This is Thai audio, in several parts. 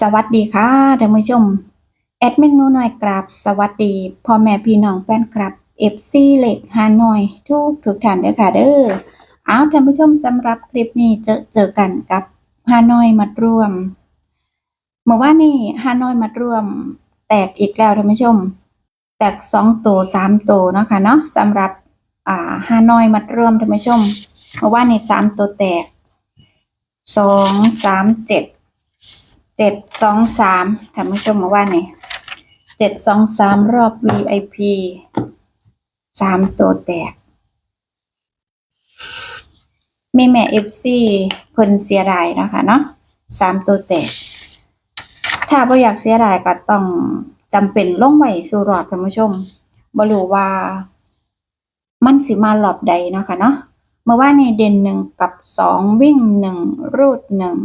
สวัสดีค่ะท่านผู้ชม แอดมินหนูหน่อยกราบ สวัสดีพ่อแม่พี่น้องแฟนคลับ FC เล็กฮานอย ทุกทุกท่านเด้อค่ะเด้อเอาท่านผู้ชมสำหรับคลิปนี้เจอเจอกันกับฮานอยมัดรวม เมื่อว่านนี้ฮานอยมัดรวม แตกอีกแล้วท่านผู้ชม แตกสองตัวสามตัวเนาะค่ะเนาะสำหรับอ่าฮานอยมัดรวมท่านผู้ชมเมื่อว่านนี้สามตัวแตกสองสามเจ็ด เจ็ดสองสามท่านผู้ชมมาว่าไงเจ็ดสองสามรอบ VIP สามตัวแตก มีแม่เอฟซีเพิ่นเสียดายนะคะเนาะสามตัวแตก ถ้าบ่อยากเสียดายก็ต้องจำเป็นลงไหวสู่รอบท่านผู้ชมบ่รู้ว่ามันสิมารอบใดเนาะค่ะเนาะเมื่อว่านนี้เด่นหนึ่งกับสองวิ่งหนึ่งรูดหนึ่ง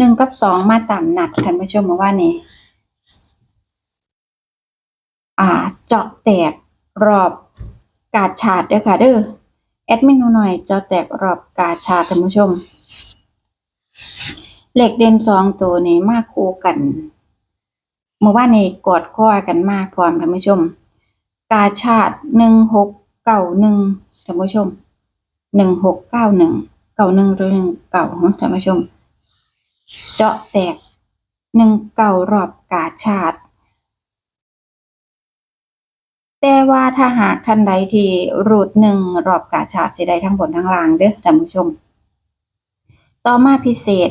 หนึ่งกับสองมาตามนัดท่านผู้ชมมาว่านี่อ่า เจาะแตกรอบกาดฉาดเด้อค่ะเด้อแอดมินหนูหน่อยเจาะแตกรอบกาดฉาดท่านผู้ชมเหล็กเด่นสองตัวนี้มาคู่กันเมื่อว่านนี้กอดข้อกันมากพร้อมท่านผู้ชม กาชาดหนึ่งหกเก้าหนึ่งท่านผู้ชมหนึ่งหกเก้าหนึ่งเก้าหนึ่งหรือหนึ่งเก้าท่านผู้ชม เจาะแตกหนึ่งเก่ารอบกาชาติ แต่ว่าถ้าหากท่านใดที่รูดหนึ่งรอบกาชาติสิได้ทั้งบนทั้งล่างเด้อท่านผู้ชม ต่อมาพิเศษ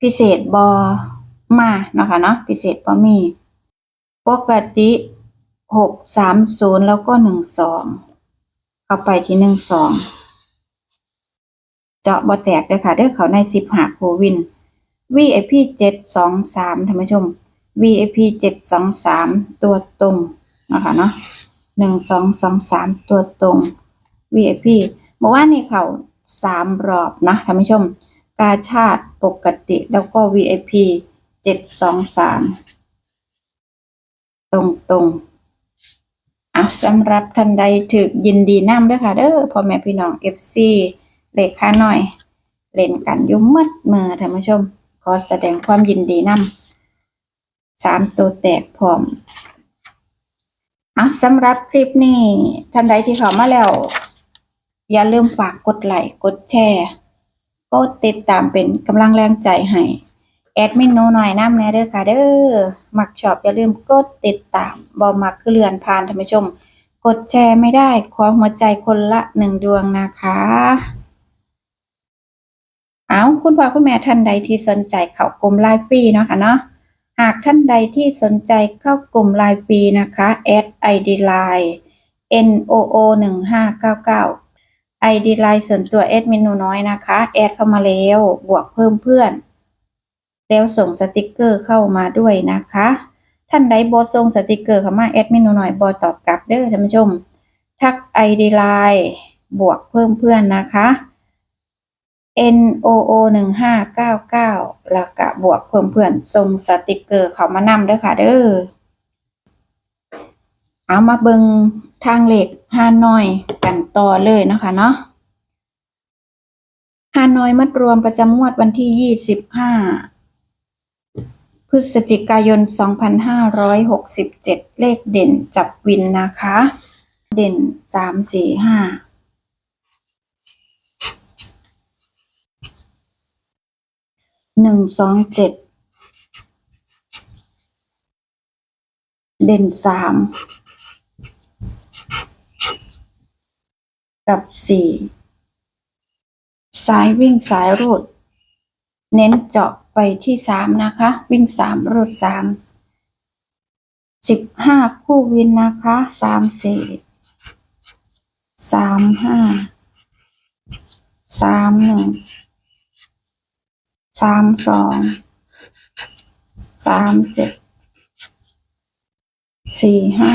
พิเศษบอมาเนาะค่ะเนาะพิเศษบอมี ปกติหกสามศูนย์แล้วก็หนึ่งสองเข้าไปที่หนึ่งสองเจาะบอแตกเด้อค่ะเด้อเขาในสิบหาโควิน VIP เจ็ดสองสามท่านผู้ชม VIP เจ็ดสองสามตัวตรงนะคะเนาะหนึ่งสองสองสามตัวตรง VIP เมื่อวานนี้เขาสามรอบนะท่านผู้ชม กาชาติปกติแล้วก็ VIP เจ็ดสองสามตรงตรงอะสำหรับท่านใดถึกยินดีน้ำด้วยค่ะเด้อพ่อแม่พี่น้อง FC เลขค่าหน่อย เล่นกันยุ่มมัดมือท่านผู้ชม ขอแสดงความยินดีนำสามตัวแตกพร้อมอะสำหรับคลิปนี้ท่านใดที่เข้ามาแล้ว อย่าลืมฝากกดไลค์กดแชร์กดติดตามเป็นกำลังแรงใจให้แอดมินโนหน่อยน้ำแน่เด้อค่ะเด้อมักชอบอย่าลืมกดติดตามบอมักคือเลือนผ่านท่านผู้ชม กดแชร์ไม่ได้ขอหัวใจคนละหนึ่งดวงนะคะ เอาคุณพ่อคุณแม่ท่านใดที่สนใจเข้ากลุ่มรายปีเนาะค่ะเนาะหากท่านใดที่สนใจเข้ากลุ่มรายปีนะคะแอด ID Line N O O หนึ่งห้าเก้าเก้า ID Line ส่วนตัวแอดมินหนูน้อยนะคะแอดเข้ามาแล้วบวกเพิ่มเพื่อน แล้วส่งสติกเกอร์เข้ามาด้วยนะคะ ท่านใดบอส่งสติกเกอร์เข้ามาแอดมินหนูน้อยบอตอบกลับเด้อท่านผู้ชม ทัก ID Line บวกเพิ่มเพื่อนนะคะ N O O หนึ่งห้าเก้าเก้าแล้วก็บวกเพิ่มเพื่อนส่งสติกเกอร์เขามานำด้วยค่ะเด้อเอามาเบิงทางเหล็กฮานอยกันต่อเลยนะคะเนาะฮานอยมัดรวมประจำงวดวันที่ 25 พฤศจิกายน 2567 เลขเด่นจับวินนะคะ เด่น 3 4 5 หนึ่งสองเจ็ดเด่นสามกับสี่สายวิ่งสายรูด เน้นเจาะไปที่สามนะคะ วิ่งสามรูดสามสิบห้าคู่วินนะคะสามสี่สามห้าสามหนึ่ง สามสองสามเจ็ดสี่ห้า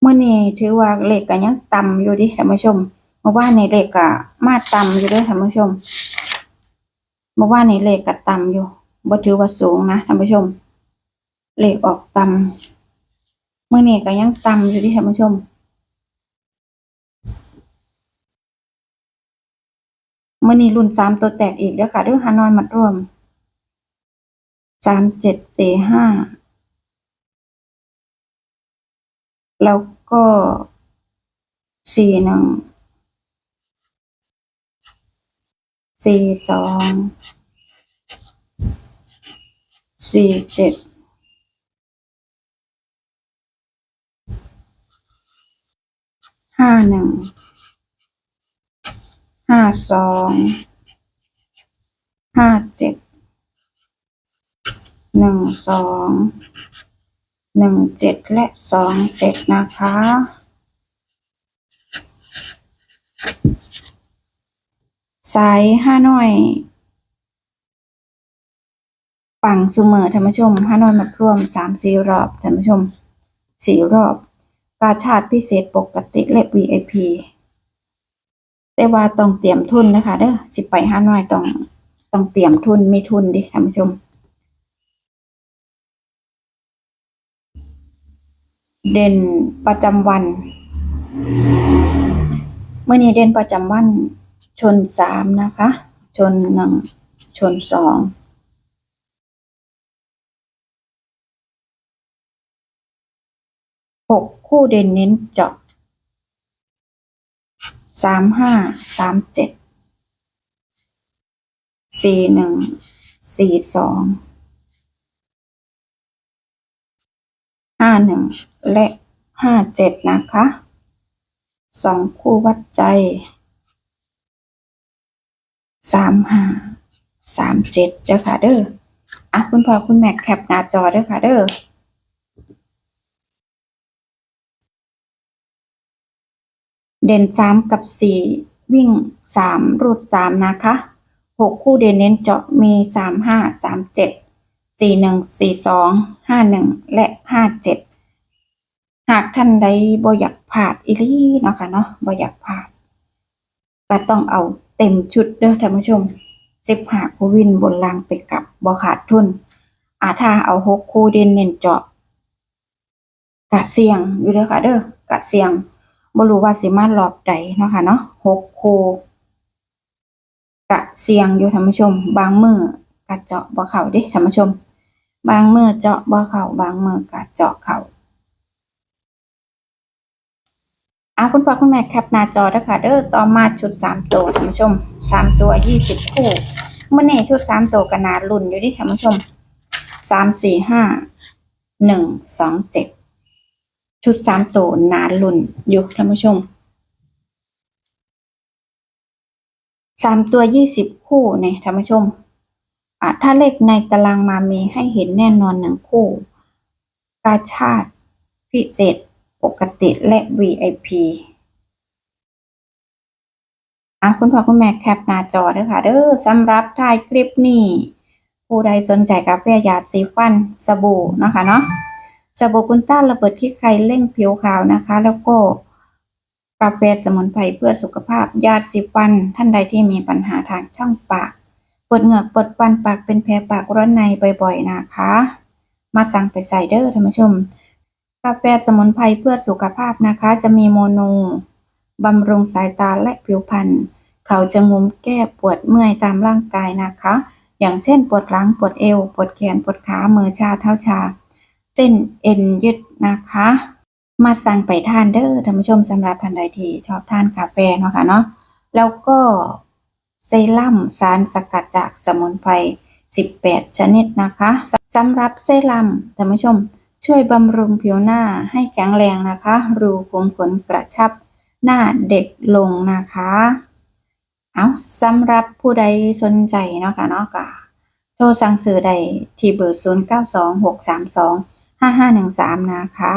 เมื่อนี้ถือว่าเหลขก็ยังต่ำอยู่ดิท่านผู้ชมเมื่อวานนี้เลขก็มาต่ำอยู่ด้วยท่านผู้ชมเมื่อวานนี้เลขก็ต่ำอยู่บ่ถือว่าสูงนะท่านผู้ชมเหลขออกต่ำเมื่อนี้ก็ยังต่ำอยู่ดิท่านผู้ชม มื่อนี้รุ่นสามตัวแตกอีกแล้วค่ะเด้วยฮานอยมัดรวมสามเจ็ดสี่ห้าแล้วก็สี่หนึ่งสี่สองสี่เจ็ดห้าหนึ่ง สองห้าเจ็ดหนึ่งสองหนึ่งเจ็ดและสองเจ็ดนะคะ สายห้าน้อย ปังเสมอท่านผู้ชมห้าน้อยมารวมสามสี่รอบท่านผู้ชมสี่รอบ กาชาติพิเศษปกติและ VIP แต่ว่าต้องเตรียมทุนนะคะเด้อสิไปห้าน้อยต้องต้องเตรียมทุนมีทุนดิท่านผู้ชมเด่นประจำวัน เมื่อนี้เด่นประจำวันชนสามนะคะ ชนหนึ่งชนสองหกคู่เด่นเน้นเจาะ สามห้าสามเจ็ดสี่หนึ่งสี่สองห้าหนึ่งและห้าเจ็ดนะคะสองคู่วัดใจสามห้าสามเจ็ดเด้อค่ะเด้ออะคุณพ่อคุณแม่แคปหน้าจอเด้อค่ะเด้อ เด่นสามกับสี่วิ่งสามรูดสามนะคะหกคู่เด่นเน้นเจาะมีสามห้าสามเจ็ดสี่หนึ่งสี่สองห้าหนึ่งและห้าเจ็ดหากท่านใดบ่อยากพลาดอีลีเนาะค่ะเนาะบ่อยากพลาดก็ต้องเอาเต็มชุดเด้อท่านผู้ชมสิบหาคู่วินบนรางไปกลับบ่ขาดทุน อาถ้าเอาหกคู่เด่นเน้นเจาะกะเสียงอยู่เด้อค่ะเด้อกะเสียง บรู้ว่าสิมารอบใดเนาะค่ะเนาะหกคูกะเสียงอยู่ท่านผู้ชม บางมือกะเจาะบ่อเข้าด้ท่านผู้ชม บางมือเจาะบ่อเข้าบางมือกะเจาะเข้าอะคุณพ่อคุณแม่แคปหน้าจอด้อค่ะเด้อต่อมาชุดสามตัวท่านผู้ชมสามตัวยี่สิบคู่เมื้อนี้ชุดสามตัวก็น่าลุ้นอยู่ดิท่านผู้ชมสามสี่ห้าหนึ่งสองเจ็ด ชุดสามตัวหนาลุ่นอยู่ท่านผู้ชมสามตัวยี่สิบคู่เนี่ยท่านผู้ชมอะถ้าเลขในตารางมามีให้เห็นแน่นอนหนึ่งคู่ กาชาติ พิเศษ ปกติและ VIP อะคุณพ่อคุณแม่แคปหน้าจอด้อค่ะ เด้อสำหรับท้ายคลิปนี้ ผู้ใดสนใจกาแฟหยาดสีฟันสบู่นะคะเนาะ สบู่กุนต้าระเบิดพริกไทยเร่งผิวขาวนะคะ แล้วก็กาแฟสมุนไพรเพื่อสุขภาพยาสีฟัน ท่านใดที่มีปัญหาทางช่องปากปวดเหงือกปวดฟันปากเป็นแผลปากร้อนในบ่อยๆนะคะ มาสั่งไปใส่เด้อท่านผู้ชม กาแฟสมุนไพรเพื่อสุขภาพนะคะ จะมีโมโนบำรุงสายตาและผิวพรรณเขาจะงุมแก้ปวดเมื่อยตามร่างกายนะคะ อย่างเช่นปวดหลังปวดเอว ปวดแขนปวดขามือชาเท้าชา เส้นเอ็นยืดนะคะ มาสั่งไปทานเด้อท่านผู้ชมสำหรับท่านใดที่ชอบทานกาแฟเนาะค่ะเนาะแล้วก็เซรั่มสารสกัดจากสมุนไพร 18 ชนิดนะคะสำหรับเซรั่มท่านผู้ชม ช่วยบำรุงผิวหน้าให้แข็งแรงนะคะ รูขุมขนกระชับหน้าเด็กลงนะคะ เอาสำหรับผู้ใดสนใจเนาะค่ะเนาะก็โทรสั่งซื้อได้ที่เบอร์ 092632 5513 นะคะ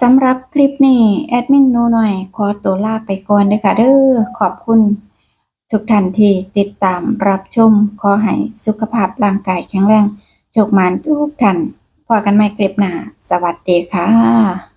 สำหรับคลิปนี้แอดมินนูหน่อย ขอตัวลาไปก่อนเด้อค่ะเด้อขอบคุณ ทุกท่านที่ติดตามรับชม ขอให้สุขภาพร่างกายแข็งแรงโชคมานทุกท่านพอกันใหม่คลิปหน้า สวัสดีค่ะ